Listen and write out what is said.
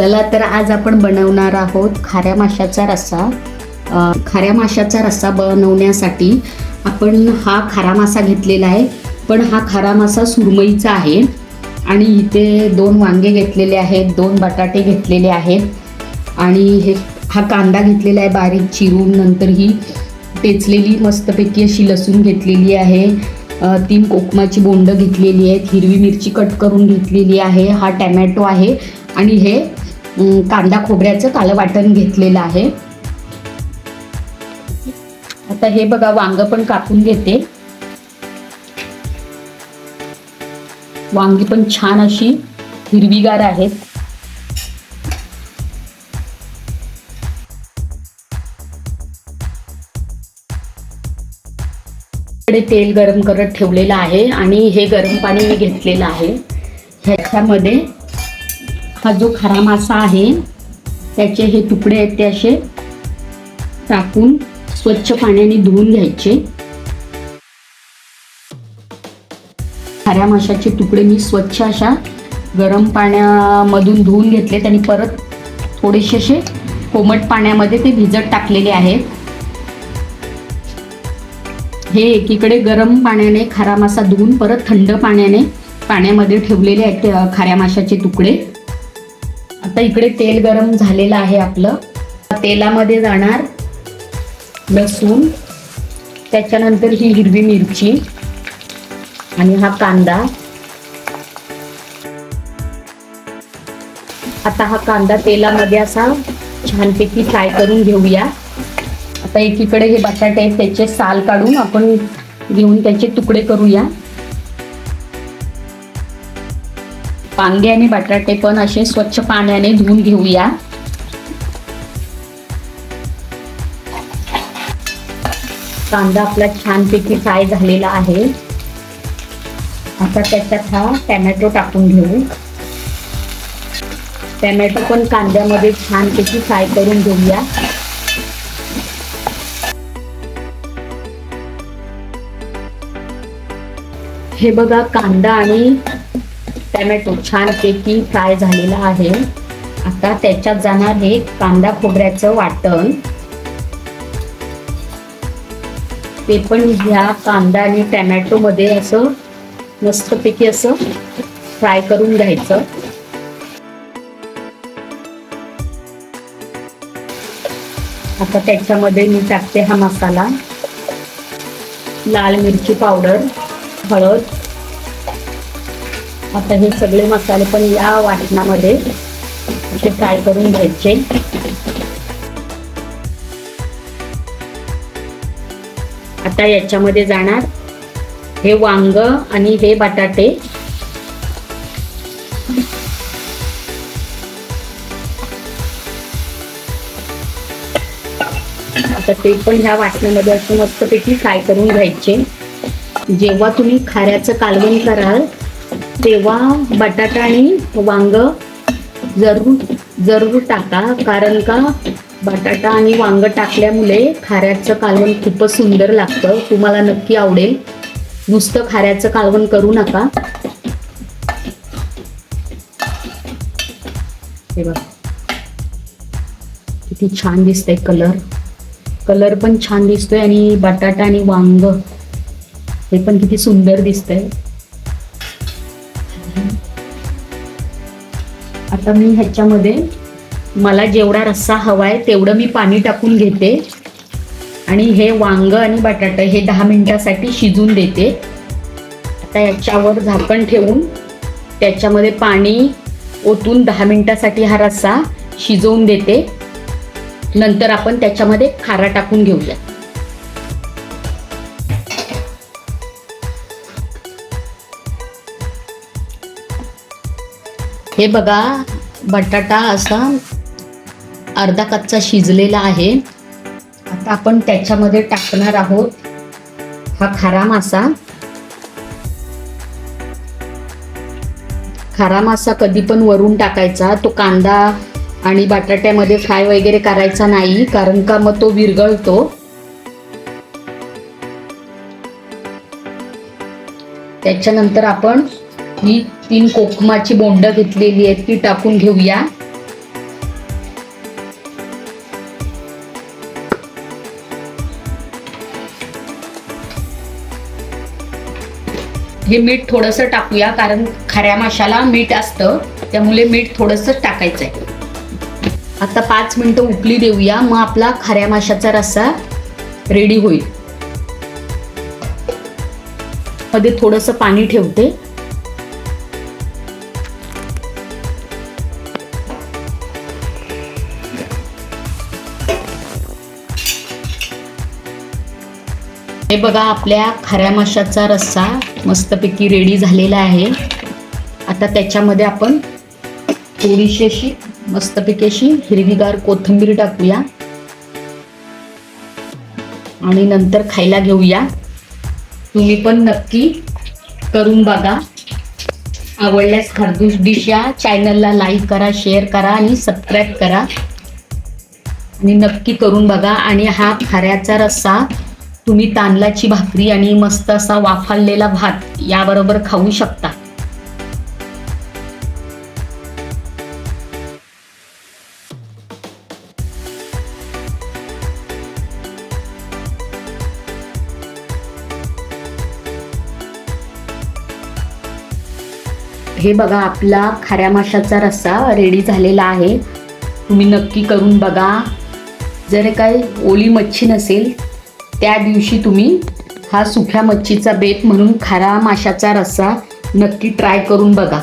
चला तर आज आपण बनवणार आहोत खाऱ्या माशाचा रस्सा. खाऱ्या माशाचा रस्सा बनवण्यासाठी आपण हा खारा मासा घेतलेला आहे. पण हा खारा मासा सुरमईचा आहे आणि इथे दोन वांगे घेतलेले आहेत दोन बटाटे घेतलेले आहेत. आणि हे हा कांदा घेतलेला आहे बारीक चिरून नंतर ही टेचलेली मस्तपैकी अशी लसूण घेतलेली आहे. तीन कोकमाची बोंड घेतलेली आहेत हिरवी मिरची कट करून घेतलेली आहे. हा टॅमॅटो आहे आणि हे कांदा खोबऱ्याचं कालं वाटण घेतलेलं आहे. आता हे बघा वांग पण कापून घेते. वांगी पण छान अशी हिरवीगार आहेत. इकडे तेल गरम करत ठेवलेलं आहे आणि हे गरम पाणी मी घेतलेलं आहे. ह्याच्यामध्ये हा जो खरा मासा आहे त्याचे हे तुकडे आहेत ते असे टाकून स्वच्छ पाण्याने धुवून घ्यायचे. खाऱ्या माशाचे तुकडे मी स्वच्छ अशा गरम पाण्यामधून धुवून घेतलेत आणि परत थोडेसे असे कोमट पाण्यामध्ये ते भिजत टाकलेले आहेत. हे एकीकडे गरम पाण्याने खारा मासा धुवून परत थंड पाण्याने पाण्यामध्ये ठेवलेले आहेत खाऱ्या माशाचे तुकडे. आता इकडे तेल गरम झालेलं आहे आपलं. तेलामध्ये जाणार लसूण त्याच्यानंतर ही हिरवी मिरची आणि हा कांदा. आता हा कांदा तेलामध्ये असा छानपैकी फ्राय करून घेऊया. आता एकीकडे हे बटाटे आहेत त्याचे साल काढून आपण घेऊन त्याचे तुकडे करूया. वांगे आणि बटाटे पण असे स्वच्छ पाण्याने धुवून घेऊया. कांदा आपला छानपैकी फ्राय झालेला आहे. आता त्याच्यात हा टॅमॅटो टाकून घेऊ. टॅमॅटो पण कांद्यामध्ये छानपैकी फ्राय करून घेऊया. हे बघा कांदा आणि टॅमॅटो छानपैकी फ्राय झालेला आहे. आता त्याच्यात जाणार हे कांदा खोबऱ्याचं वाटण. ते पण ह्या कांदा आणि टॅमॅटो मध्ये असं मस्तपैकी असं फ्राय करून घ्यायचं. आता त्याच्यामध्ये मी टाकते हा मसाला. लाल मिरची पावडर हळद आता हे सगळे मसाले पण या वाटणामध्ये असे फ्राय करून घ्यायचे. आता याच्यामध्ये जाणार हे वांग आणि हे बटाटे. आता ते पण ह्या वाटणामध्ये असं मस्तपैकी फ्राय करून घ्यायचे. जेव्हा तुम्ही खाऱ्याचं कालवण कराल तेव्हा बटाटा आणि वांग जरूर जरूर टाका. कारण का? बटाटा आणि वांग टाकल्यामुळे खाऱ्याचं कालवण खूपच सुंदर लागतं. तुम्हाला नक्की आवडेल. नुसतं खाऱ्याचं कालवण करू नका. हे किती छान दिसतंय कलर. कलर पण छान दिसतोय आणि बटाटा आणि वांग हे पण किती सुंदर दिसतंय. आता मी ह्याच्यामध्ये मला जेवढा रस्सा हवाय तेवढं मी पाणी टाकून घेते. आणि हे वांग आणि बटाटा हे दहा मिनिटासाठी शिजून देते. आता याच्यावर झाकण ठेवून त्याच्यामध्ये पाणी ओतून दहा मिनिटासाठी हा रस्सा शिजवून देते. नंतर आपण त्याच्यामध्ये खारा टाकून घेऊया हे बघा बटाटा असा अर्धा कच्चा शिजलेला आहे. आता आपण त्याच्यामध्ये टाकणार आहोत हा खारा मासा. खारा मासा कधी पण वरून टाकायचा तो कांदा आणि बटाट्यामध्ये फ्राय वगैरे करायचा नाही कारण का मग तो विरघळतो. त्याच्यानंतर आपण मी तीन कोकमाची बोंड घेतलेली आहेत ती टाकून घेऊया. हे मीठ थोडंसं टाकूया कारण खऱ्या माशाला मीठ असतं त्यामुळे मीठ थोडंसं टाकायचं आहे आता पाच मिनटं उकली देऊया मग आपला खऱ्या माशाचा रस्सा रेडी होईल. मध्ये थोडंसं पाणी ठेवते. हे बघा आपल्या खऱ्या माशाचा रस्सा मस्तपैकी रेडी झालेला आहे. आता त्याच्यामध्ये आपण थोडीशी अशी मस्तपैकी अशी हिरवीगार कोथिंबीर टाकूया. आणि नंतर खायला घेऊया. तुम्ही पण नक्की करून बघा. आवडल्यास खरदूस डिश या चॅनलला लाईक करा शेअर करा आणि सबस्क्राईब करा. आणि नक्की करून बघा. आणि हा खाऱ्याचा रस्सा तुम्ही तांदळाची भाकरी आणि मस्त असा वाफाळलेला भात याबरोबर खाऊ शकता. हे बघा आपला खाऱ्या माशाचा रस्सा रेडी झालेला आहे. तुम्ही नक्की करून बघा. जर काही ओली मच्छी नसेल त्या दिवशी तुम्ही हा सुक्या मच्छीचा बेत म्हणून खारा माशाचा रस्सा नक्की ट्राय करून बघा.